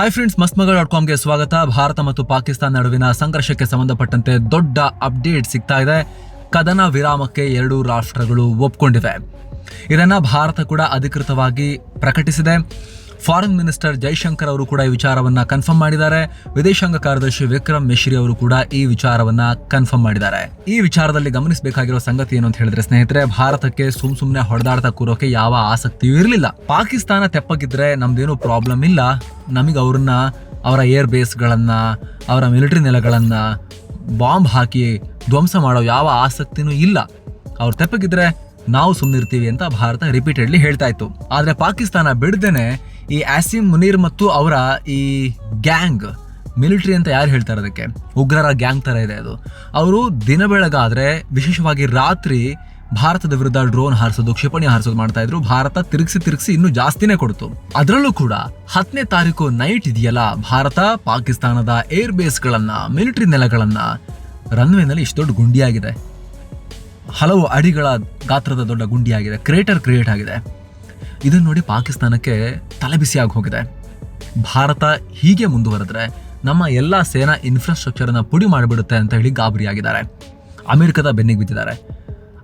Hi friends Masmagal dot ಕಾಮ್ಗೆ ಸ್ವಾಗತ. ಭಾರತ ಮತ್ತು ಪಾಕಿಸ್ತಾನ ನಡುವಿನ ಸಂಘರ್ಷಕ್ಕೆ ಸಂಬಂಧಪಟ್ಟಂತೆ ದೊಡ್ಡ ಅಪ್ಡೇಟ್ ಸಿಗ್ತಾ ಇದೆ. ಕದನ ವಿರಾಮಕ್ಕೆ ಎರಡೂ ರಾಷ್ಟ್ರಗಳು ಒಪ್ಕೊಂಡಿವೆ. ಇದನ್ನು ಭಾರತ ಕೂಡ ಅಧಿಕೃತವಾಗಿ ಪ್ರಕಟಿಸಿದೆ. ಫಾರಿನ್ ಮಿನಿಸ್ಟರ್ ಜೈಶಂಕರ್ ಅವರು ಕೂಡ ಈ ವಿಚಾರವನ್ನ ಕನ್ಫರ್ಮ್ ಮಾಡಿದ್ದಾರೆ. ವಿದೇಶಾಂಗ ಕಾರ್ಯದರ್ಶಿ ವಿಕ್ರಮ್ ಮಿಶ್ರಿ ಅವರು ಕೂಡ ಈ ವಿಚಾರವನ್ನ ಕನ್ಫರ್ಮ್ ಮಾಡಿದ್ದಾರೆ. ಈ ವಿಚಾರದಲ್ಲಿ ಗಮನಿಸಬೇಕಾಗಿರೋ ಸಂಗತಿ ಏನು ಅಂತ ಹೇಳಿದ್ರೆ, ಸ್ನೇಹಿತರೆ, ಭಾರತಕ್ಕೆ ಸುಮ್ ಸುಮ್ನೆ ಹೊಡೆದಾಡ್ತಾ ಕೂರೋಕೆ ಯಾವ ಆಸಕ್ತಿಯೂ ಇರಲಿಲ್ಲ. ಪಾಕಿಸ್ತಾನ ತೆಪ್ಪಗಿದ್ರೆ ನಮ್ದೇನು ಪ್ರಾಬ್ಲಮ್ ಇಲ್ಲ. ನಮಗೆ ಅವ್ರನ್ನ, ಅವರ ಏರ್ ಬೇಸ್ಗಳನ್ನ ಅವರ ಮಿಲಿಟರಿ ನೆಲೆಗಳನ್ನ ಬಾಂಬ್ ಹಾಕಿ ಧ್ವಂಸ ಮಾಡೋ ಯಾವ ಆಸಕ್ತಿನೂ ಇಲ್ಲ. ಅವ್ರು ತೆಪ್ಪಗಿದ್ರೆ ನಾವು ಸುಮ್ಮನಿರ್ತೀವಿ ಅಂತ ಭಾರತ ರಿಪೀಟೆಡ್ಲಿ ಹೇಳ್ತಾ ಇತ್ತು. ಆದ್ರೆ ಪಾಕಿಸ್ತಾನ ಬಿಡದೇನೆ ಈ ಆಸಿಮ್ ಮುನೀರ್ ಮತ್ತು ಅವರ ಈ ಗ್ಯಾಂಗ್, ಮಿಲಿಟರಿ ಅಂತ ಯಾರು ಹೇಳ್ತಾರೆ ಅದಕ್ಕೆ ಉಗ್ರರ ಗ್ಯಾಂಗ್ ತರ ಇದೆ ಅದು. ಅವರು ದಿನ ಬೆಳಗಾದರೆ ವಿಶೇಷವಾಗಿ ರಾತ್ರಿ ಭಾರತದ ವಿರುದ್ಧ ಡ್ರೋನ್ ಹಾರಿಸೋದು, ಕ್ಷಿಪಣಿ ಹಾರಿಸೋದು ಮಾಡ್ತಾ ಇದ್ರು. ಭಾರತ ತಿರುಗಿಸಿ ತಿರುಗಿಸಿ ಇನ್ನೂ ಜಾಸ್ತಿನೇ ಕೊಡ್ತು. ಅದರಲ್ಲೂ ಕೂಡ ಹತ್ತನೇ ತಾರೀಕು ನೈಟ್ ಇದೆಯಲ್ಲ, ಭಾರತ ಪಾಕಿಸ್ತಾನದ ಏರ್ ಬೇಸ್ಗಳನ್ನ ಮಿಲಿಟರಿ ನೆಲೆಗಳನ್ನ ರನ್ವೇನಲ್ಲಿ ಇಷ್ಟು ದೊಡ್ಡ ಗುಂಡಿಯಾಗಿದೆ. ಹಲವು ಅಡಿಗಳ ಗಾತ್ರದ ದೊಡ್ಡ ಗುಂಡಿಯಾಗಿದೆ. ಕ್ರೇಟರ್ ಕ್ರಿಯೇಟ್ ಆಗಿದೆ. ಇದನ್ನು ನೋಡಿ ಪಾಕಿಸ್ತಾನಕ್ಕೆ ತಲೆಬಿಸಿಯಾಗಿ ಹೋಗಿದೆ. ಭಾರತ ಹೀಗೆ ಮುಂದುವರೆದ್ರೆ ನಮ್ಮ ಎಲ್ಲ ಸೇನಾ ಇನ್ಫ್ರಾಸ್ಟ್ರಕ್ಚರನ್ನು ಪುಡಿ ಮಾಡಿಬಿಡುತ್ತೆ ಅಂತ ಹೇಳಿ ಗಾಬರಿಯಾಗಿದ್ದಾರೆ. ಅಮೆರಿಕದ ಬೆನ್ನಿಗೆ ಬಿದ್ದಿದ್ದಾರೆ.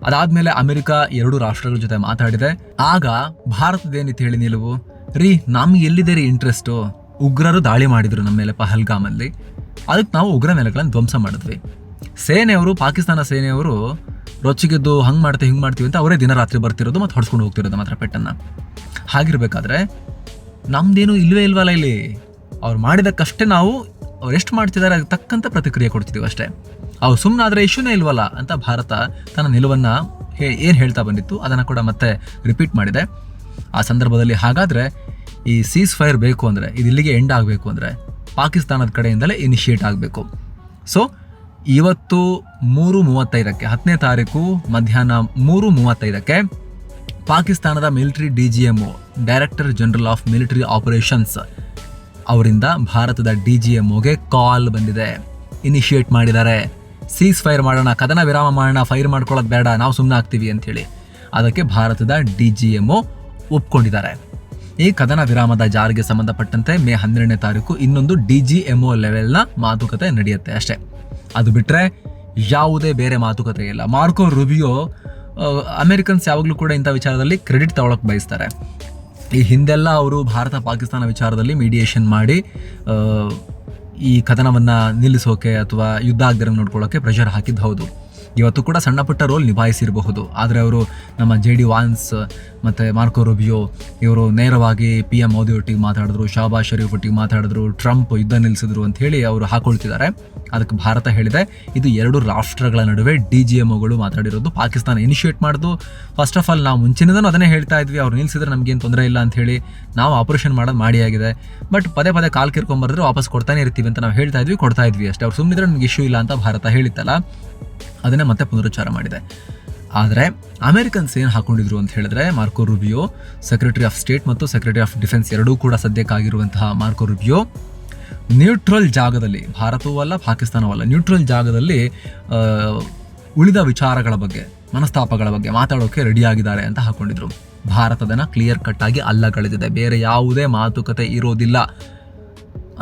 ಅದಾದಮೇಲೆ ಅಮೆರಿಕ ಎರಡು ರಾಷ್ಟ್ರಗಳ ಜೊತೆ ಮಾತಾಡಿದೆ. ಆಗ ಭಾರತದೇನಿತ್ತು ಹೇಳಿ ನಿಲುವು? ರೀ, ನಮ್ಗೆ ಎಲ್ಲಿದೆ ರೀ ಇಂಟ್ರೆಸ್ಟು ಉಗ್ರರು ದಾಳಿ ಮಾಡಿದರು ನಮ್ಮ ಮೇಲೆ ಪಹಲ್ಗಾಮಲ್ಲಿ. ಅದಕ್ಕೆ ನಾವು ಉಗ್ರ ನೆಲೆಗಳನ್ನು ಧ್ವಂಸ ಮಾಡಿದ್ವಿ. ಸೇನೆಯವರು, ಪಾಕಿಸ್ತಾನ ಸೇನೆಯವರು ರೊಚ್ಚಿಗೆದ್ದು ಹಂಗೆ ಮಾಡ್ತೀವಿ, ಹಿಂಗೆ ಮಾಡ್ತೀವಿ ಅಂತ ಅವರೇ ದಿನ ರಾತ್ರಿ ಬರ್ತಿರೋದು ಮತ್ತು ಹೊಡ್ಸ್ಕೊಂಡು ಹೋಗ್ತಿರೋದು ಮಾತ್ರ ಪೆಟ್ಟನ್ನು. ಹಾಗಿರ್ಬೇಕಾದ್ರೆ ನಮ್ದೇನು ಇಲ್ವೇ ಇಲ್ವಲ್ಲ ಇಲ್ಲಿ? ಅವ್ರು ಮಾಡಿದಕ್ಕಷ್ಟೇ ನಾವು ಅವ್ರು ಎಷ್ಟು ಮಾಡ್ತಿದ್ದಾರೆ ಅದಕ್ಕೆ ತಕ್ಕಂತ ಪ್ರತಿಕ್ರಿಯೆ ಕೊಡ್ತಿದ್ದೀವಿ ಅಷ್ಟೇ. ಅವ್ರು ಸುಮ್ಮನಾದ್ರೆ ಇಶ್ಯೂನೇ ಇಲ್ವಲ್ಲ ಅಂತ ಭಾರತ ತನ್ನ ನಿಲುವನ್ನು ಹೇ, ಏನು ಹೇಳ್ತಾ ಬಂದಿತ್ತು ಅದನ್ನು ಕೂಡ ಮತ್ತೆ ರಿಪೀಟ್ ಮಾಡಿದೆ. ಆ ಸಂದರ್ಭದಲ್ಲಿ ಹಾಗಾದರೆ ಈ ಸೀಸ್ ಫೈರ್ ಬೇಕು ಅಂದರೆ, ಇದು ಇಲ್ಲಿಗೆ ಎಂಡ್ ಆಗಬೇಕು ಅಂದರೆ ಪಾಕಿಸ್ತಾನದ ಕಡೆಯಿಂದಲೇ ಇನಿಷಿಯೇಟ್ ಆಗಬೇಕು. ಸೊ ಇವತ್ತು ಮೂರು ಮೂವತ್ತೈದಕ್ಕೆ ಹತ್ತನೇ ತಾರೀಕು ಮಧ್ಯಾಹ್ನ ಮೂರು ಮೂವತ್ತೈದಕ್ಕೆ ಪಾಕಿಸ್ತಾನದ military D G M director general of military operations ಅವರಿಂದ ಭಾರತದ ಡಿ ಜಿ ಎಂ ಒಗೆ ಕಾಲ್ ಬಂದಿದೆ. ಇನಿಷಿಯೇಟ್ ಮಾಡಿದ್ದಾರೆ. ಸೀಸ್ ಫೈರ್ ಮಾಡೋಣ, ಕದನ ವಿರಾಮ ಮಾಡೋಣ ಫೈರ್ ಮಾಡ್ಕೊಳ್ಳೋದು ಬೇಡ, ನಾವು ಸುಮ್ಮನೆ ಆಗ್ತೀವಿ ಅಂಥೇಳಿ ಅದಕ್ಕೆ ಭಾರತದ ಡಿ ಜಿ ಎಂ ಒಪ್ಕೊಂಡಿದ್ದಾರೆ. ಈ ಕದನ ವಿರಾಮದ ಜಾರಿಗೆ ಸಂಬಂಧಪಟ್ಟಂತೆ ಮೇ ಹನ್ನೆರಡನೇ ತಾರೀಕು ಇನ್ನೊಂದು ಡಿ ಜಿ ಎಂ ಒ ಲೆವೆಲ್ನ ಮಾತುಕತೆ ನಡೆಯುತ್ತೆ ಅಷ್ಟೇ. ಅದು ಬಿಟ್ಟರೆ ಯಾವುದೇ ಬೇರೆ ಮಾತುಕತೆ ಇಲ್ಲ. ಮಾರ್ಕೋ ರುಬಿಯೋ ಅಮೆರಿಕನ್ಸ್ ಯಾವಾಗಲೂ ಕೂಡ ಇಂಥ ವಿಚಾರದಲ್ಲಿ ಕ್ರೆಡಿಟ್ ತಗೊಳಕ್ಕೆ ಬಯಸ್ತಾರೆ. ಈ ಹಿಂದೆಲ್ಲ ಅವರು ಭಾರತ ಪಾಕಿಸ್ತಾನ ವಿಚಾರದಲ್ಲಿ ಮೀಡಿಯೇಷನ್ ಮಾಡಿ ಈ ಕದನವನ್ನು ನಿಲ್ಲಿಸೋಕೆ ಅಥವಾ ಯುದ್ಧ ಆಗದಿರೋ ನೋಡ್ಕೊಳ್ಳೋಕ್ಕೆ ಪ್ರೆಷರ್ ಹಾಕಿದ್ದು ಹೌದು. ಇವತ್ತು ಕೂಡ ಸಣ್ಣ ಪುಟ್ಟ ರೋಲ್ ನಿಭಾಯಿಸಿರಬಹುದು. ಆದರೆ ಅವರು ನಮ್ಮ ಜೆ ಡಿ ವಾನ್ಸ್ ಮತ್ತು ಮಾರ್ಕೋ ರುಬಿಯೋ ಇವರು ನೇರವಾಗಿ ಪಿ ಎಂ ಮೋದಿ ಒಟ್ಟಿಗೆ ಮಾತಾಡಿದ್ರು, ಶಹಬಾಜ್ ಶರೀಫ್ ಒಟ್ಟಿಗೆ ಮಾತಾಡಿದ್ರು ಟ್ರಂಪ್ ಯುದ್ಧ ನಿಲ್ಲಿಸಿದ್ರು ಅಂತ ಹೇಳಿ ಅವರು ಹಾಕೊಳ್ತಿದ್ದಾರೆ. ಅದಕ್ಕೆ ಭಾರತ ಹೇಳಿದೆ, ಇದು ಎರಡು ರಾಷ್ಟ್ರಗಳ ನಡುವೆ ಡಿ ಜಿ ಎಂ ಮಾತಾಡಿರೋದು. ಪಾಕಿಸ್ತಾನ ಇನಿಷಿಯೇಟ್ ಮಾಡೋದು. ಫಸ್ಟ್ ಆಫ್ ಆಲ್ ನಾವು ಮುಂಚಿನಿಂದನೂ ಅದನ್ನೇ ಹೇಳ್ತಾ ಇದ್ವಿ. ಅವ್ರು ನಿಲ್ಲಿಸಿದ್ರೆ ನಮಗೇನು ತೊಂದರೆ ಇಲ್ಲ ಅಂತ ಹೇಳಿ ನಾವು ಆಪರೇಷನ್ ಮಾಡೋದು ಮಾಡಿ ಆಗಿದೆ. ಬಟ್ ಪದೇ ಪದೇ ಕಾಲ್ ಕಿರ್ಕೊಂಬರಿದ್ರೆ ವಾಪಸ್ ಕೊಡ್ತಾನೆ ಇರ್ತೀವಿ ಅಂತ ನಾವು ಹೇಳ್ತಾ ಇದ್ವಿ, ಕೊಡ್ತಾ ಇದ್ವಿ ಅಷ್ಟೇ. ಅವ್ರು ಸುಮ್ಮನಿದ್ರೆ ನಮ್ಗೆ ಇಶ್ಯೂ ಇಲ್ಲ ಅಂತ ಭಾರತ ಹೇಳಿತ್ತಲ್ಲ. ಅದನ್ನೇ ಮತ್ತೆ ಪುನರುಚ್ಚಾರ ಮಾಡಿದೆ. ಆದರೆ ಅಮೆರಿಕನ್ಸ್ ಏನು ಹಾಕೊಂಡಿದ್ರು ಅಂತ ಹೇಳಿದ್ರೆ Marco Rubio, secretary of state ಮತ್ತು ಸೆಕ್ರೆಟರಿ ಆಫ್ ಡಿಫೆನ್ಸ್ ಎರಡೂ ಕೂಡ ಸದ್ಯಕ್ಕಾಗಿರುವಂತಹ ಮಾರ್ಕೋ ರುಬಿಯೋ, ನ್ಯೂಟ್ರಲ್ ಜಾಗದಲ್ಲಿ, ಭಾರತವೂ ಅಲ್ಲ, ಪಾಕಿಸ್ತಾನವೂ ಅಲ್ಲ, ನ್ಯೂಟ್ರಲ್ ಜಾಗದಲ್ಲಿ ಉಳಿದ ವಿಚಾರಗಳ ಬಗ್ಗೆ, ಮನಸ್ತಾಪಗಳ ಬಗ್ಗೆ ಮಾತಾಡೋಕೆ ರೆಡಿಯಾಗಿದ್ದಾರೆ ಅಂತ ಹಾಕೊಂಡಿದ್ರು. ಭಾರತದನ್ನ ಕ್ಲಿಯರ್ ಕಟ್ ಆಗಿ ಅಲ್ಲಗಳೆದಿದೆ ಬೇರೆ ಯಾವುದೇ ಮಾತುಕತೆ ಇರೋದಿಲ್ಲ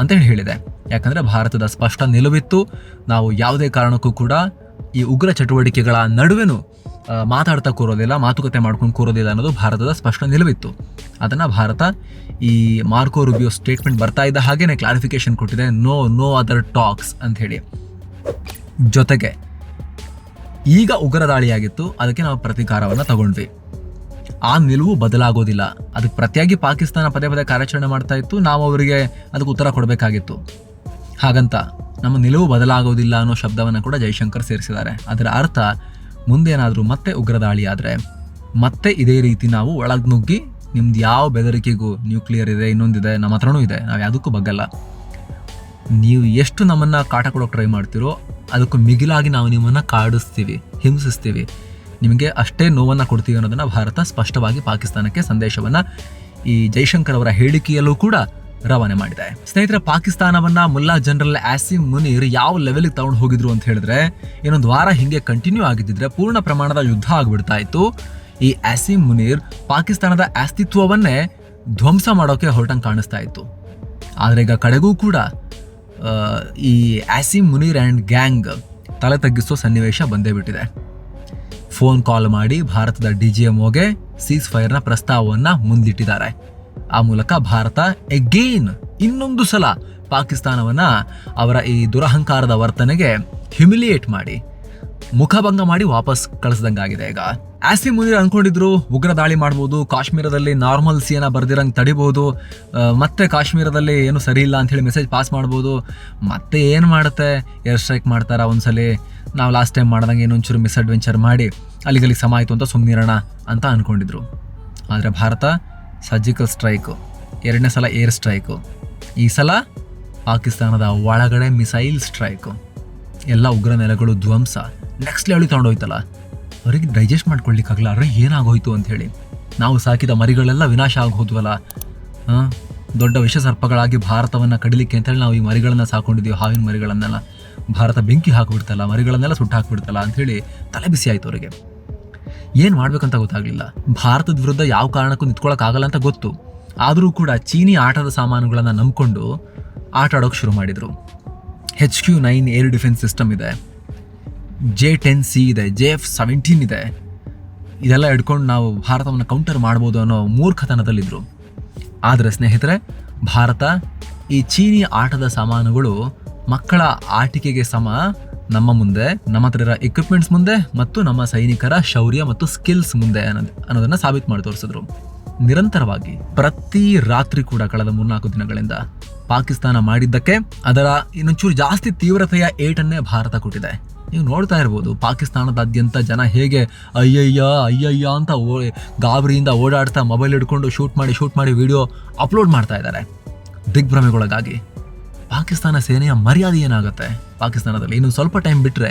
ಅಂತೇಳಿ ಹೇಳಿದೆ. ಯಾಕಂದರೆ ಭಾರತದ ಸ್ಪಷ್ಟ ನಿಲುವಿತ್ತು. ನಾವು ಯಾವುದೇ ಕಾರಣಕ್ಕೂ ಕೂಡ ಈ ಉಗ್ರ ಚಟುವಟಿಕೆಗಳ ನಡುವೆನೂ ಮಾತಾಡ್ತಾ ಕೂರೋದಿಲ್ಲ, ಮಾತುಕತೆ ಮಾಡ್ಕೊಂಡು ಕೂರೋದಿಲ್ಲ ಅನ್ನೋದು ಭಾರತದ ಸ್ಪಷ್ಟ ನಿಲುವಿತ್ತು. ಅದನ್ನು ಭಾರತ ಈ ಮಾರ್ಕೋ ರುಬಿಯೋ ಸ್ಟೇಟ್ಮೆಂಟ್ ಬರ್ತಾ ಇದ್ದ ಹಾಗೇನೆ ಕ್ಲಾರಿಫಿಕೇಶನ್ ಕೊಟ್ಟಿದೆ, ನೋ ನೋ ಅದರ್ ಟಾಕ್ಸ್ ಅಂತ ಹೇಳಿ. ಜೊತೆಗೆ, ಈಗ ಉಗ್ರ ದಾಳಿಯಾಗಿತ್ತು, ಅದಕ್ಕೆ ನಾವು ಪ್ರತೀಕಾರವನ್ನು ತಗೊಂಡ್ವಿ. ಆ ನಿಲುವು ಬದಲಾಗೋದಿಲ್ಲ. ಅದಕ್ಕೆ ಪ್ರತಿಯಾಗಿ ಪಾಕಿಸ್ತಾನ ಪದೇ ಪದೇ ಕಾರ್ಯಾಚರಣೆ ಮಾಡ್ತಾ ಇತ್ತು, ನಾವು ಅವರಿಗೆ ಅದಕ್ಕೆ ಉತ್ತರ ಕೊಡಬೇಕಾಗಿತ್ತು. ಹಾಗಂತ ನಮ್ಮ ನಿಲುವು ಬದಲಾಗೋದಿಲ್ಲ ಅನ್ನೋ ಶಬ್ದವನ್ನು ಕೂಡ ಜೈಶಂಕರ್ ಸೇರಿಸಿದ್ದಾರೆ. ಅದರ ಅರ್ಥ ಮುಂದೇನಾದರೂ ಮತ್ತೆ ಉಗ್ರ ಮತ್ತೆ ಇದೇ ರೀತಿ ನಾವು ಒಳಗೆ ನುಗ್ಗಿ ನಿಮ್ದು ಯಾವ ಬೆದರಿಕೆಗೂ ನ್ಯೂಕ್ಲಿಯರ್ ಇದೆ, ಇನ್ನೊಂದಿದೆ, ನಮ್ಮ ಹತ್ರನೂ ಇದೆ, ನಾವು ಯಾವುದಕ್ಕೂ ಬಗ್ಗಲ್ಲ. ನೀವು ಎಷ್ಟು ನಮ್ಮನ್ನು ಕಾಟ ಕೊಡೋಕೆ ಟ್ರೈ ಮಾಡ್ತೀರೋ ಅದಕ್ಕೂ ಮಿಗಿಲಾಗಿ ನಾವು ನಿಮ್ಮನ್ನು ಕಾಡಿಸ್ತೀವಿ, ಹಿಂಸಿಸ್ತೀವಿ. ನಿಮಗೆ ಅಷ್ಟೇ ನೋವನ್ನು ಕೊಡ್ತೀವಿ ಅನ್ನೋದನ್ನು ಭಾರತ ಸ್ಪಷ್ಟವಾಗಿ ಪಾಕಿಸ್ತಾನಕ್ಕೆ ಸಂದೇಶವನ್ನು ಈ ಜೈಶಂಕರ್ ಅವರ ಹೇಳಿಕೆಯಲ್ಲೂ ಕೂಡ ರವಾನೆ ಮಾಡಿದೆ. ಸ್ನೇಹಿತರೆ, ಪಾಕಿಸ್ತಾನವನ್ನ ಮುಲ್ಲಾ ಜನರಲ್ ಆಸಿಮ್ ಮುನೀರ್ ಯಾವ ಲೆವೆಲ್ಗೆ ತಗೊಂಡು ಹೋಗಿದ್ರು ಅಂತ ಹೇಳಿದ್ರೆ, ಇನ್ನೊಂದು ವಾರ ಹಿಂಗೆ ಕಂಟಿನ್ಯೂ ಆಗಿದ್ದಿದ್ರೆ ಪೂರ್ಣ ಪ್ರಮಾಣದ ಯುದ್ಧ ಆಗ್ಬಿಡ್ತಾ ಇತ್ತು. ಈ ಆಸಿಮ್ ಮುನೀರ್ ಪಾಕಿಸ್ತಾನದ ಅಸ್ತಿತ್ವವನ್ನೇ ಧ್ವಂಸ ಮಾಡೋಕೆ ಹೊರಟಂಗೆ ಕಾಣಿಸ್ತಾ ಇತ್ತು. ಆದರೆ ಈಗ ಕಡೆಗೂ ಕೂಡ ಈ ಆಸಿಮ್ ಮುನೀರ್ ಆ್ಯಂಡ್ ಗ್ಯಾಂಗ್ ತಲೆ ತಗ್ಗಿಸೋ ಸನ್ನಿವೇಶ ಬಂದೇ ಬಿಟ್ಟಿದೆ. ಫೋನ್ ಕಾಲ್ ಮಾಡಿ ಭಾರತದ ಡಿ ಜಿ ಎಂ ಸೀಸ್ ಫೈರ್ನ ಪ್ರಸ್ತಾವವನ್ನು ಮುಂದಿಟ್ಟಿದ್ದಾರೆ. ಆ ಮೂಲಕ ಭಾರತ ಎಗೇನ್ ಇನ್ನೊಂದು ಸಲ ಪಾಕಿಸ್ತಾನವನ್ನ ಅವರ ಈ ದುರಹಂಕಾರದ ವರ್ತನೆಗೆ ಹ್ಯುಮಿಲಿಯೇಟ್ ಮಾಡಿ, ಮುಖಭಂಗ ಮಾಡಿ ವಾಪಸ್ ಕಳಿಸ್ದಂಗಾಗಿದೆ ಈಗ. ಆಸಿ ಮುನಿರ್ ಅನ್ಕೊಂಡಿದ್ರು, ಉಗ್ರ ದಾಳಿ ಮಾಡ್ಬೋದು, ಕಾಶ್ಮೀರದಲ್ಲಿ ನಾರ್ಮಲ್ ಸಿಯನ್ನ ಬರ್ದಿರಂಗೆ ತಡಿಬೋದು ಮತ್ತೆ ಕಾಶ್ಮೀರದಲ್ಲಿ ಏನು ಸರಿ ಇಲ್ಲ ಅಂತ ಹೇಳಿ ಮೆಸೇಜ್ ಪಾಸ್ ಮಾಡ್ಬೋದು, ಮತ್ತೆ ಏನು ಮಾಡುತ್ತೆ? ಏರ್ ಸ್ಟ್ರೈಕ್ ಮಾಡ್ತಾರ ಒಂದ್ಸಲಿ, ನಾವು ಲಾಸ್ಟ್ ಟೈಮ್ ಮಾಡ್ದಂಗೆ ಏನೊಂಚೂರು ಮಿಸ್ಅಡ್ವೆಂಚರ್ ಮಾಡಿ, ಅಲ್ಲಿಗಲ್ಲಿಗೆ ಸಮ ಆಯಿತು ಅಂತ ಸುಮ್ಮನಿರೋಣ ಅಂತ ಅಂದ್ಕೊಂಡಿದ್ರು ಆದರೆ ಭಾರತ ಸರ್ಜಿಕಲ್ ಸ್ಟ್ರೈಕು ಎರಡನೇ ಸಲ ಏರ್ ಸ್ಟ್ರೈಕು ಈ ಸಲ ಪಾಕಿಸ್ತಾನದ ಒಳಗಡೆ ಮಿಸೈಲ್ ಸ್ಟ್ರೈಕು ಎಲ್ಲ ಉಗ್ರ ನೆಲೆಗಳು ಧ್ವಂಸ. ನೆಕ್ಸ್ಟ್ ಲೆವೆಲ್ ತೊಗೊಂಡೋಯ್ತಲ್ಲ ಅವರಿಗೆ ಡೈಜೆಸ್ಟ್ ಮಾಡ್ಕೊಳ್ಲಿಕ್ಕಾಗಲ್ಲ ಅರೆ ಏನಾಗೋಯ್ತು ಅಂಥೇಳಿ ನಾವು ಸಾಕಿದ ಮರಿಗಳೆಲ್ಲ ವಿನಾಶ ಆಗಿ ಹೋದ್ವಲ್ಲ ಹಾಂ? ದೊಡ್ಡ ವಿಷ ಸರ್ಪಗಳಾಗಿ ಭಾರತವನ್ನು ಕಡಿಲಿಕ್ಕೆ ಅಂತೇಳಿ ನಾವು ಈ ಮರಿಗಳನ್ನು ಸಾಕೊಂಡಿದ್ದೀವಿ ಹಾವಿನ ಮರಿಗಳನ್ನೆಲ್ಲ. ಭಾರತ ಬೆಂಕಿ ಹಾಕಿಬಿಡ್ತಲ್ಲ, ಮರಿಗಳನ್ನೆಲ್ಲ ಸುಟ್ಟು ಹಾಕಿಬಿಡ್ತಲ್ಲ ಅಂಥೇಳಿ ತಲೆ ಬಿಸಿ ಆಯಿತು ಅವರಿಗೆ. ಏನು ಮಾಡ್ಬೇಕಂತ ಗೊತ್ತಾಗಲಿಲ್ಲ. ಭಾರತದ ವಿರುದ್ಧ ಯಾವ ಕಾರಣಕ್ಕೂ ನಿಂತ್ಕೊಳ್ಳೋಕ್ಕಾಗಲ್ಲ ಅಂತ ಗೊತ್ತು. ಆದರೂ ಕೂಡ ಚೀನಿ ಆಟದ ಸಾಮಾನುಗಳನ್ನು ನಂಬಿಕೊಂಡು ಆಟ ಆಡೋಕೆ ಶುರು ಮಾಡಿದರು. H Q nine air defence system ಇದೆ. ಜೆ ಟೆನ್ ಸಿ ಇದೆ. ಜೆ ಎಫ್ ಸೆವೆಂಟೀನ್ ಇದೆ. ಇದೆಲ್ಲ ಹಿಡ್ಕೊಂಡು ನಾವು ಭಾರತವನ್ನು ಕೌಂಟರ್ ಮಾಡ್ಬೋದು ಅನ್ನೋ ಮೂರ್ಖತನದಲ್ಲಿದ್ದರು ಆದರೆ ಸ್ನೇಹಿತರೆ, ಭಾರತ ಈ ಚೀನಿ ಆಟದ ಸಾಮಾನುಗಳು ಮಕ್ಕಳ ಆಟಿಕೆಗೆ ಸಮ ನಮ್ಮ ಮುಂದೆ, ನಮ್ಮ ಹತ್ರ ಇರೋ ಎಕ್ವಿಪ್ಮೆಂಟ್ಸ್ ಮುಂದೆ ಮತ್ತು ನಮ್ಮ ಸೈನಿಕರ ಶೌರ್ಯ ಮತ್ತು ಸ್ಕಿಲ್ಸ್ ಮುಂದೆ ಅನ್ನೋದು ಅನ್ನೋದನ್ನ ಸಾಬೀತು ಮಾಡಿ ತೋರಿಸಿದ್ರು. ನಿರಂತರವಾಗಿ ಪ್ರತಿ ರಾತ್ರಿ ಕೂಡ ಕಳೆದ ಮೂರ್ನಾಲ್ಕು ದಿನಗಳಿಂದ ಪಾಕಿಸ್ತಾನ ಮಾಡಿದ್ದಕ್ಕೆ ಅದರ ಇನ್ನೊಂಚೂರು ಜಾಸ್ತಿ ತೀವ್ರತೆಯ ಏಟನ್ನೇ ಭಾರತ ಕೊಟ್ಟಿದೆ. ನೀವು ನೋಡ್ತಾ ಇರ್ಬೋದು, ಪಾಕಿಸ್ತಾನದಾದ್ಯಂತ ಜನ ಹೇಗೆ ಅಯ್ಯಯ್ಯ ಅಯ್ಯಯ್ಯ ಅಂತ ಓ ಗಾಬರಿಯಿಂದ ಓಡಾಡ್ತಾ ಮೊಬೈಲ್ ಹಿಡ್ಕೊಂಡು ಶೂಟ್ ಮಾಡಿ ಶೂಟ್ ಮಾಡಿ ವಿಡಿಯೋ ಅಪ್ಲೋಡ್ ಮಾಡ್ತಾ ಇದ್ದಾರೆ. ದಿಗ್ಭ್ರಮೆಗೊಳಗಾಗಿ. ಪಾಕಿಸ್ತಾನ ಸೇನೆಯ ಮರ್ಯಾದೆ ಏನಾಗುತ್ತೆ? ಪಾಕಿಸ್ತಾನದಲ್ಲಿ ಇನ್ನೊಂದು ಸ್ವಲ್ಪ ಟೈಮ್ ಬಿಟ್ಟರೆ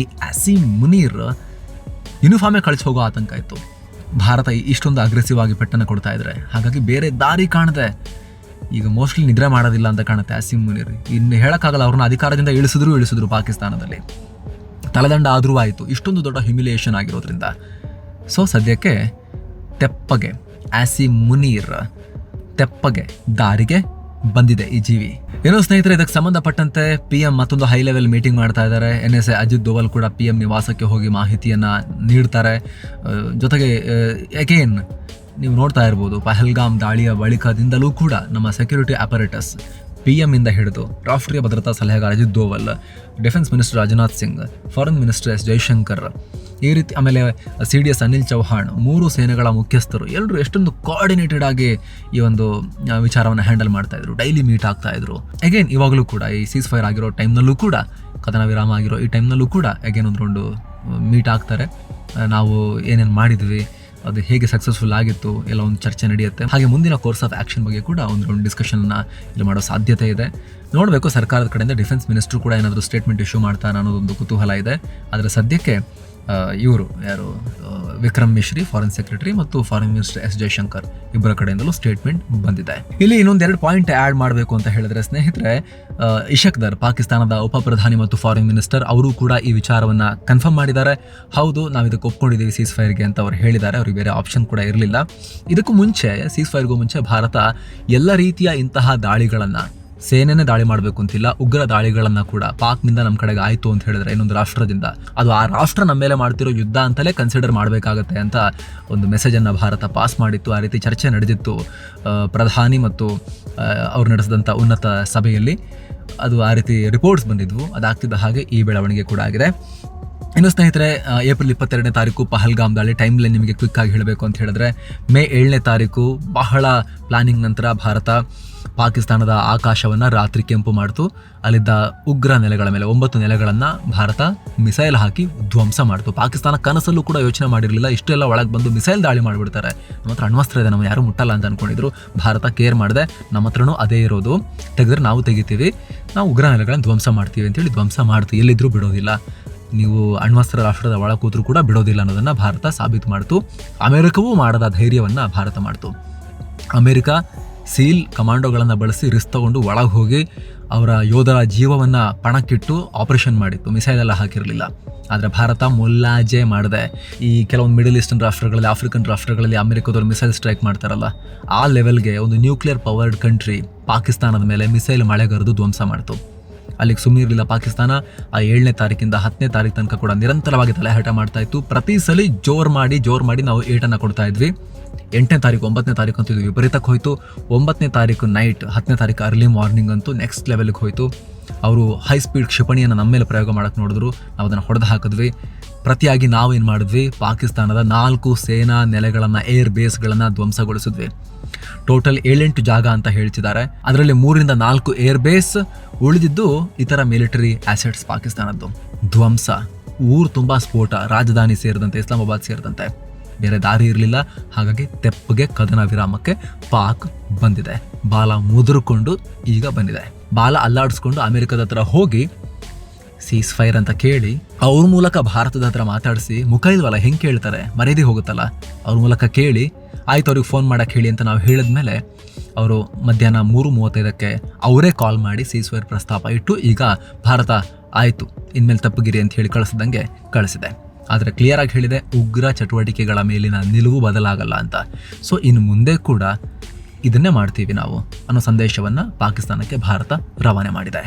ಈ ಅಸೀಮ್ ಮುನೀರ್ ಯೂನಿಫಾರ್ಮೇ ಕಳಿಸಿ ಹೋಗೋ ಆತಂಕ ಇತ್ತು. ಭಾರತ ಇಷ್ಟೊಂದು ಅಗ್ರೆಸಿವ್ ಆಗಿ ಪೆಟ್ಟನ್ನು ಕೊಡ್ತಾ ಇದ್ದಾರೆ ಹಾಗಾಗಿ ಬೇರೆ ದಾರಿ ಕಾಣದೆ. ಈಗ ಮೋಸ್ಟ್ಲಿ ನಿದ್ರೆ ಮಾಡೋದಿಲ್ಲ ಅಂತ ಕಾಣುತ್ತೆ ಅಸೀಮ್ ಮುನೀರ್. ಇನ್ನು ಹೇಳೋಕ್ಕಾಗಲ್ಲ, ಅವ್ರನ್ನ ಅಧಿಕಾರದಿಂದ ಇಳಿಸಿದ್ರು ಇಳಿಸಿದ್ರು ಪಾಕಿಸ್ತಾನದಲ್ಲಿ. ತಲೆದಂಡ ಆದರೂ ಆಯಿತು. ಇಷ್ಟೊಂದು ದೊಡ್ಡ ಹ್ಯುಮಿಲಿಯೇಷನ್ ಆಗಿರೋದ್ರಿಂದ. ಸೊ ಸದ್ಯಕ್ಕೆ ತೆಪ್ಪಗೆ ಆಸಿ ಮುನೀರ್ ತೆಪ್ಪಗೆ, ದಾರಿಗೆ ಬಂದಿದೆ ಈ ಜೀವಿ. ಏನೋ ಸ್ನೇಹಿತರೆ, ಇದಕ್ಕೆ ಸಂಬಂಧಪಟ್ಟಂತೆ ಪಿ ಎಂ ಮತ್ತೊಂದು ಹೈ ಲೆವೆಲ್ ಮೀಟಿಂಗ್ ಮಾಡ್ತಾ ಇದ್ದಾರೆ. N S A Ajit Doval ಕೂಡ ಪಿ ಎಂ ನಿವಾಸಕ್ಕೆ ಹೋಗಿ ಮಾಹಿತಿಯನ್ನ ನೀಡ್ತಾರೆ. ಜೊತೆಗೆ ಅಗೇನ್ ನೀವು ನೋಡ್ತಾ ಇರ್ಬೋದು, ಪಹಲ್ಗಾಮ್ ದಾಳಿಯ ಬಳಿಕದಿಂದಲೂ ಕೂಡ ನಮ್ಮ ಸೆಕ್ಯೂರಿಟಿ ಅಪರೇಟಸ್ ಪಿ ಎಂ ಇಂದ ಹಿಡಿದು ರಾಷ್ಟ್ರೀಯ ಭದ್ರತಾ ಸಲಹೆಗಾರ Ajit Doval defence minister Rajnath Singh foreign minister S Jaishankar, ಈ ರೀತಿ ಆಮೇಲೆ C D S Anil Chauhan ಮೂರು ಸೇನೆಗಳ ಮುಖ್ಯಸ್ಥರು ಎಲ್ಲರೂ ಎಷ್ಟೊಂದು ಕೋಆರ್ಡಿನೇಟೆಡ್ ಆಗಿ ಈ ಒಂದು ವಿಚಾರವನ್ನು ಹ್ಯಾಂಡಲ್ ಮಾಡ್ತಾ ಇದ್ರು ಡೈಲಿ ಮೀಟ್ ಆಗ್ತಾ ಇದ್ರು. ಅಗೇನ್ ಇವಾಗಲೂ ಕೂಡ ಈ ಸೀಸ್ ಫೈರ್ ಆಗಿರೋ ಟೈಮ್ನಲ್ಲೂ ಕೂಡ, ಕದನ ವಿರಾಮ ಆಗಿರೋ ಈ ಟೈಮ್ನಲ್ಲೂ ಕೂಡ ಅಗೇನ್ ಒಂದು ಮೀಟ್ ಆಗ್ತಾರೆ. ನಾವು ಏನೇನು ಮಾಡಿದ್ವಿ ಅದು ಹೇಗೆ ಸಕ್ಸಸ್ಫುಲ್ ಆಗಿತ್ತು, ಎಲ್ಲ ಒಂದು ಚರ್ಚೆ ನಡೆಯುತ್ತೆ. ಹಾಗೆ ಮುಂದಿನ ಕೋರ್ಸ್ ಆಫ್ ಆಕ್ಷನ್ ಬಗ್ಗೆ ಕೂಡ ಒಂದು ಡಿಸ್ಕಷನ್ ಡಿಸ್ಕಷನ್ನ ಇಲ್ಲಿ ಮಾಡೋ ಸಾಧ್ಯತೆ ಇದೆ. ನೋಡಬೇಕು ಸರ್ಕಾರದ ಕಡೆಯಿಂದ ಡಿಫೆನ್ಸ್ ಮಿನಿಸ್ಟ್ರು ಕೂಡ ಏನಾದರೂ ಸ್ಟೇಟ್ಮೆಂಟ್ ಇಶ್ಯೂ ಮಾಡ್ತಾರ ಅನ್ನೋದೊಂದು ಕುತೂಹಲ ಇದೆ. ಆದರೆ ಸದ್ಯಕ್ಕೆ ಇವರು ಯಾರು? ವಿಕ್ರಮ್ ಮಿಶ್ರಿ ಫಾರಿನ್ ಸೆಕ್ರೆಟರಿ ಮತ್ತು ಫಾರಿನ್ ಮಿನಿಸ್ಟರ್ ಎಸ್ ಜಯಶಂಕರ್ ಇಬ್ಬರ ಕಡೆಯಿಂದಲೂ ಸ್ಟೇಟ್ಮೆಂಟ್ ಬಂದಿದೆ. ಇಲ್ಲಿ ಇನ್ನೊಂದೆರಡು ಪಾಯಿಂಟ್ ಆ್ಯಡ್ ಮಾಡಬೇಕು ಅಂತ ಹೇಳಿದ್ರೆ, ಸ್ನೇಹಿತರೆ ಇಶಕ್ ದರ್, ಪಾಕಿಸ್ತಾನದ ಉಪ ಪ್ರಧಾನಿ ಮತ್ತು ಫಾರಿನ್ ಮಿನಿಸ್ಟರ್ ಅವರು ಕೂಡ ಈ ವಿಚಾರವನ್ನು ಕನ್ಫರ್ಮ್ ಮಾಡಿದ್ದಾರೆ. ಹೌದು ನಾವು ಇದಕ್ಕೆ ಒಪ್ಕೊಂಡಿದ್ದೀವಿ ಸೀಸ್ ಫೈರ್ಗೆ ಅಂತ ಅವರು ಹೇಳಿದ್ದಾರೆ. ಅವ್ರಿಗೆ ಬೇರೆ ಆಪ್ಷನ್ ಕೂಡ ಇರಲಿಲ್ಲ. ಇದಕ್ಕೂ ಮುಂಚೆ ಸೀಸ್ ಫೈರ್ಗೂ ಮುಂಚೆ ಭಾರತ ಎಲ್ಲ ರೀತಿಯ ಇಂತಹ ದಾಳಿಗಳನ್ನು ಸೇನೆನೇ ದಾಳಿ ಮಾಡಬೇಕು ಅಂತಿಲ್ಲ, ಉಗ್ರ ದಾಳಿಗಳನ್ನ ಕೂಡ ಪಾಕ್ನಿಂದ ನಮ್ಮ ಕಡೆಗೆ ಆಯಿತು ಅಂತ ಹೇಳಿದ್ರೆ ಇನ್ನೊಂದು ರಾಷ್ಟ್ರದಿಂದ. ಅದು ಆ ರಾಷ್ಟ್ರ ನಮ್ಮ ಮೇಲೆ ಮಾಡ್ತಿರೋ ಯುದ್ಧ ಅಂತಲೇ ಕನ್ಸಿಡರ್ ಮಾಡಬೇಕಾಗತ್ತೆ ಅಂತ ಒಂದು ಮೆಸೇಜನ್ನು ಭಾರತ ಪಾಸ್ ಮಾಡಿತ್ತು. ಆ ರೀತಿ ಚರ್ಚೆ ನಡೆದಿತ್ತು ಪ್ರಧಾನಿ ಮತ್ತು ಅವ್ರು ನಡೆಸಿದಂಥ ಉನ್ನತ ಸಭೆಯಲ್ಲಿ. ಅದು ಆ ರೀತಿ ರಿಪೋರ್ಟ್ಸ್ ಬಂದಿದ್ವು, ಅದಾಗ್ತಿದ್ದ ಹಾಗೆ ಈ ಬೆಳವಣಿಗೆ ಕೂಡ ಆಗಿದೆ. ಇನ್ನು ಸ್ನೇಹಿತರೆ ಏಪ್ರಿಲ್ ಇಪ್ಪತ್ತೆರಡನೇ ತಾರೀಕು ಪಹಲ್ಗಾಮ್ ದಾಳಿ ಟೈಮ್ ಲೈನ್ ನಿಮಗೆ ಕ್ವಿಕ್ ಆಗಿ ಹೇಳಬೇಕು ಅಂತ ಹೇಳಿದ್ರೆ, ಮೇ ಏಳನೇ ತಾರೀಕು ಬಹಳ ಪ್ಲಾನಿಂಗ್ ನಂತರ ಭಾರತ ಪಾಕಿಸ್ತಾನದ ಆಕಾಶವನ್ನು ರಾತ್ರಿ ಕೆಂಪು ಮಾಡ್ತು. ಅಲ್ಲಿದ್ದ ಉಗ್ರ ನೆಲೆಗಳ ಮೇಲೆ, ಒಂಬತ್ತು ನೆಲೆಗಳನ್ನು ಭಾರತ ಮಿಸೈಲ್ ಹಾಕಿ ಧ್ವಂಸ ಮಾಡ್ತು. ಪಾಕಿಸ್ತಾನ ಕನಸಲ್ಲೂ ಕೂಡ ಯೋಚನೆ ಮಾಡಿರಲಿಲ್ಲ. ಇಷ್ಟೆಲ್ಲ ಒಳಗೆ ಬಂದು ಮಿಸೈಲ್ ದಾಳಿ ಮಾಡಿಬಿಡ್ತಾರೆ. ನಮ್ಮ ಹತ್ರ ಅಣ್ವಸ್ತ್ರ ಇದೆ ನಾವು ಯಾರು ಮುಟ್ಟಲ್ಲ ಅಂತ ಅನ್ಕೊಂಡಿದ್ರು. ಭಾರತ ಕೇರ್ ಮಾಡಿದೆ. ನಮ್ಮ ಹತ್ರನೂ ಅದೇ ಇರೋದು. ತೆಗೆದ್ರೆ ನಾವು ತೆಗಿತೀವಿ. ನಾವು ಉಗ್ರ ನೆಲೆಗಳನ್ನು ಧ್ವಂಸ ಮಾಡ್ತೀವಿ ಅಂತೇಳಿ ಧ್ವಂಸ ಮಾಡ್ತೀವಿ ಎಲ್ಲಿದ್ರೂ ಬಿಡೋದಿಲ್ಲ. ನೀವು ಅಣ್ವಸ್ತ್ರ ರಾಷ್ಟ್ರದ ಒಳ ಕೂತರು ಕೂಡ ಬಿಡೋದಿಲ್ಲ ಅನ್ನೋದನ್ನ ಭಾರತ ಸಾಬೀತು ಮಾಡ್ತು. ಅಮೆರಿಕವೂ ಮಾಡದ ಧೈರ್ಯವನ್ನ ಭಾರತ ಮಾಡ್ತು. ಅಮೆರಿಕ ಸೀಲ್ ಕಮಾಂಡೋಗಳನ್ನು ಬಳಸಿ ರಿಸ್ಕ್ ತಗೊಂಡು ಒಳಗೆ ಹೋಗಿ ಅವರ ಯೋಧರ ಜೀವವನ್ನು ಪಣಕ್ಕಿಟ್ಟು ಆಪರೇಷನ್ ಮಾಡಿತ್ತು. ಮಿಸೈಲ್ ಎಲ್ಲ ಹಾಕಿರಲಿಲ್ಲ. ಆದರೆ ಭಾರತ ಮುಲ್ಲಾಜೆ ಮಾಡಿದೆ. ಈ ಕೆಲವೊಂದು ಮಿಡಲ್ ಈಸ್ಟರ್ನ್ ರಾಷ್ಟ್ರಗಳಲ್ಲಿ, ಆಫ್ರಿಕನ್ ರಾಷ್ಟ್ರಗಳಲ್ಲಿ ಅಮೆರಿಕದವ್ರು ಮಿಸೈಲ್ ಸ್ಟ್ರೈಕ್ ಮಾಡ್ತಾರಲ್ಲ, ಆ ಲೆವೆಲ್ಗೆ ಒಂದು ನ್ಯೂಕ್ಲಿಯರ್ ಪವರ್ಡ್ ಕಂಟ್ರಿ ಪಾಕಿಸ್ತಾನದ ಮೇಲೆ ಮಿಸೈಲ್ ಮಳೆಗರೆದು ಧ್ವಂಸ ಮಾಡಿತು. ಅಲ್ಲಿಗೆ ಸುಮ್ಮನೆ ಇರಲಿಲ್ಲ ಪಾಕಿಸ್ತಾನ. ಆ ಏಳನೇ ತಾರೀಕಿಂದ ಹತ್ತನೇ ತಾರೀಕು ತನಕ ಕೂಡ ನಿರಂತರವಾಗಿ ತಲೆಹಾಟ ಮಾಡ್ತಾ ಇತ್ತು. ಪ್ರತಿ ಸಲ ಜೋರು ಮಾಡಿ ಜೋರು ಮಾಡಿ ನಾವು ಏಟನ್ನು ಕೊಡ್ತಾ ಇದ್ವಿ. ಎಂಟನೇ ತಾರೀಕು, ಒಂಬತ್ತನೇ ತಾರೀಕು ಅಂತೂ ಇದು ವಿಪರೀತಕ್ಕೆ ಹೋಯಿತು. ಒಂಬತ್ತನೇ ತಾರೀಕು ನೈಟ್ ಹತ್ತನೇ ತಾರೀಕು ಅರ್ಲಿ ಮಾರ್ನಿಂಗ್ ಅಂತೂ ನೆಕ್ಸ್ಟ್ ಲೆವೆಲ್ಗೆ ಹೋಯಿತು. ಅವರು ಹೈ ಸ್ಪೀಡ್ ಕ್ಷಿಪಣಿಯನ್ನು ನಮ್ಮ ಮೇಲೆ ಪ್ರಯೋಗ ಮಾಡೋಕ್ಕೆ ನೋಡಿದ್ರು. ನಾವು ಅದನ್ನು ಹೊಡೆದು ಹಾಕಿದ್ವಿ. ಪ್ರತಿಯಾಗಿ ನಾವು ಏನು ಮಾಡಿದ್ವಿ? ಪಾಕಿಸ್ತಾನದ ನಾಲ್ಕು ಸೇನಾ ನೆಲೆಗಳನ್ನು ಏರ್ ಬೇಸ್ಗಳನ್ನು ಧ್ವಂಸಗೊಳಿಸಿದ್ವಿ. ಟೋಟಲ್ ಏಳೆಂಟು ಜಾಗ ಅಂತ ಹೇಳ್ತಿದ್ದಾರೆ. ಅದರಲ್ಲಿ ಮೂರಿಂದ ನಾಲ್ಕು ಏರ್ ಬೇಸ್ ಉಳಿದಿದ್ದು ಇತರ ಮಿಲಿಟರಿ ಆಸೆಟ್ಸ್ ಪಾಕಿಸ್ತಾನದ್ದು. ಧ್ವಂಸ, ಊರು ತುಂಬ ಸ್ಫೋಟ, ರಾಜಧಾನಿ ಸೇರಿದಂತೆ, ಇಸ್ಲಾಮಾಬಾದ್ ಸೇರಿದಂತೆ. ಬೇರೆ ದಾರಿ ಇರಲಿಲ್ಲ. ಹಾಗಾಗಿ ತೆಪ್ಪಗೆ ಕದನ ವಿರಾಮಕ್ಕೆ ಪಾಕ್ ಬಂದಿದೆ. ಬಾಲ ಮುದುರ್ಕೊಂಡು ಈಗ ಬಂದಿದೆ. ಬಾಲ ಅಲ್ಲಾಡಿಸ್ಕೊಂಡು ಅಮೆರಿಕದ ಹತ್ರ ಹೋಗಿ ಸೀಸ್ ಫೈರ್ ಅಂತ ಕೇಳಿ ಅವ್ರ ಮೂಲಕ ಭಾರತದ ಹತ್ರ ಮಾತಾಡಿಸಿ ಮುಖ ಇಲ್ವಲ್ಲ, ಹೆಂಗೆ ಕೇಳ್ತಾರೆ? ಮರ್ಯಾದೆ ಹೋಗುತ್ತಲ್ಲ? ಅವ್ರ ಮೂಲಕ ಕೇಳಿ, ಆಯ್ತು ಅವ್ರಿಗೆ ಫೋನ್ ಮಾಡಕ್ಕೆ ಹೇಳಿ ಅಂತ ನಾವು ಹೇಳಿದ್ಮೇಲೆ ಅವರು ಮಧ್ಯಾಹ್ನ ಮೂರು ಮೂವತ್ತೈದಕ್ಕೆ ಅವರೇ ಕಾಲ್ ಮಾಡಿ ಸೀಸ್ ಫೈರ್ ಪ್ರಸ್ತಾಪ ಇಟ್ಟು ಈಗ ಭಾರತ ಆಯಿತು. ಇನ್ಮೇಲೆ ತಪ್ಪುಗಿರಿ ಅಂತ ಹೇಳಿ ಕಳಿಸಿದಂಗೆ ಕಳಿಸಿದೆ. ಆದರೆ ಕ್ಲಿಯರ್ ಆಗಿ ಹೇಳಿದೆ, ಉಗ್ರ ಚಟುವಟಿಕೆಗಳ ಮೇಲಿನ ನಿಲುವು ಬದಲಾಗಲ್ಲ ಅಂತ. ಸೊ ಇನ್ನು ಮುಂದೆ ಕೂಡ ಇದನ್ನೇ ಮಾಡ್ತೀವಿ ನಾವು ಅನ್ನೋ ಸಂದೇಶವನ್ನು ಪಾಕಿಸ್ತಾನಕ್ಕೆ ಭಾರತ ರವಾನೆ ಮಾಡಿದೆ.